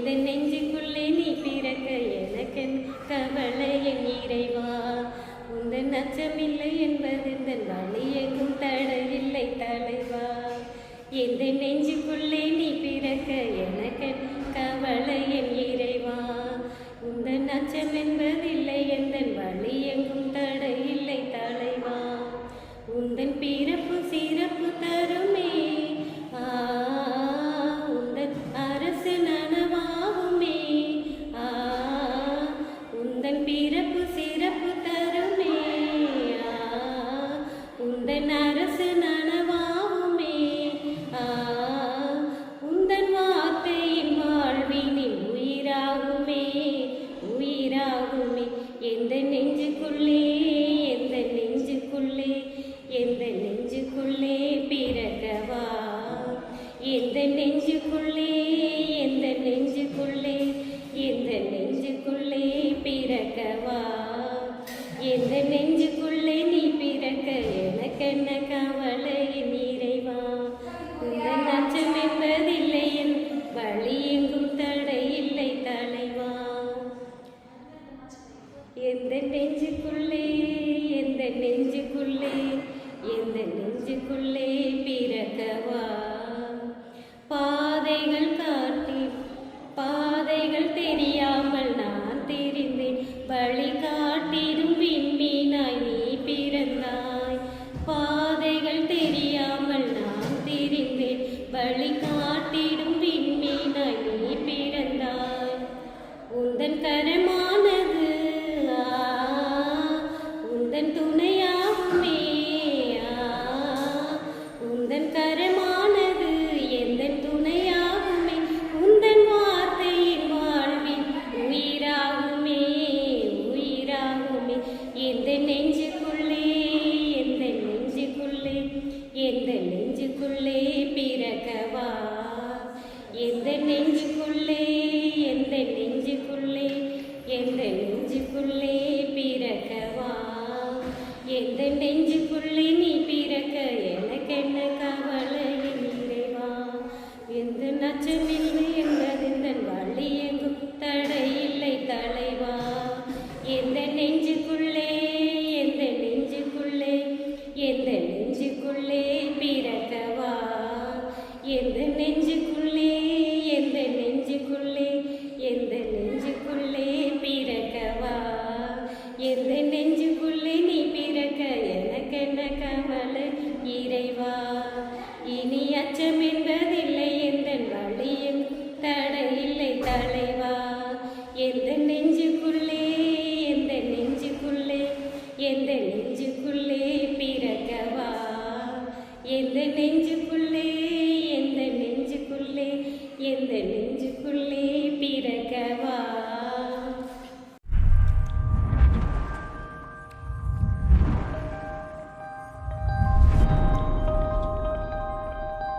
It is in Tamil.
இந்த நெஞ்சுக்குள்ளே நீ பிறக்க எனக்கு கவலை என் இறைவா. உந்தன் அச்சமில்லை என்பது இந்த வழியெங்கும் தடையில்லை தலைவா. எந்த நெஞ்சுக்குள்ளே நீ உந்தன் பிறப்பு எந்த நெஞ்சுக்குள்ளே நீ பிறக்க எனக்கென்ன கவலை? நிறைவா இறைவா இந்த நச்சம் என்பதில்லை என் வழி எங்கும் தடை இல்லை தலைவா. எந்த நெஞ்சுக்குள்ளே எந்த நெஞ்சுக்குள்ளே எந்த நெஞ்சுக்குள்ளே பிறக்கவா? எந்த நெஞ்சுக்குள்ளே பிறக்கவா? எந்த நெஞ்சுக்குள்ளே எந்த நெஞ்சுக்குள்ளே எந்த நெஞ்சுக்குள்ளே பிறக்கவா? எந்த நெஞ்சுக்குள்ளே நீ பிறக்க எனக்கு என்ன கவலை? எந்த நெஞ்சுக்குள்ளே எந்த நெஞ்சுக்குள்ளே எந்த நெஞ்சுக்குள்ளே பிறக்கவா? எந்த நெஞ்சுக்குள்ளே நீ பிறக்க எனக்கென்ன கவலை? இறைவா இனி அச்சம் நெஞ்சுக்குள்ளே பிறக்கவா?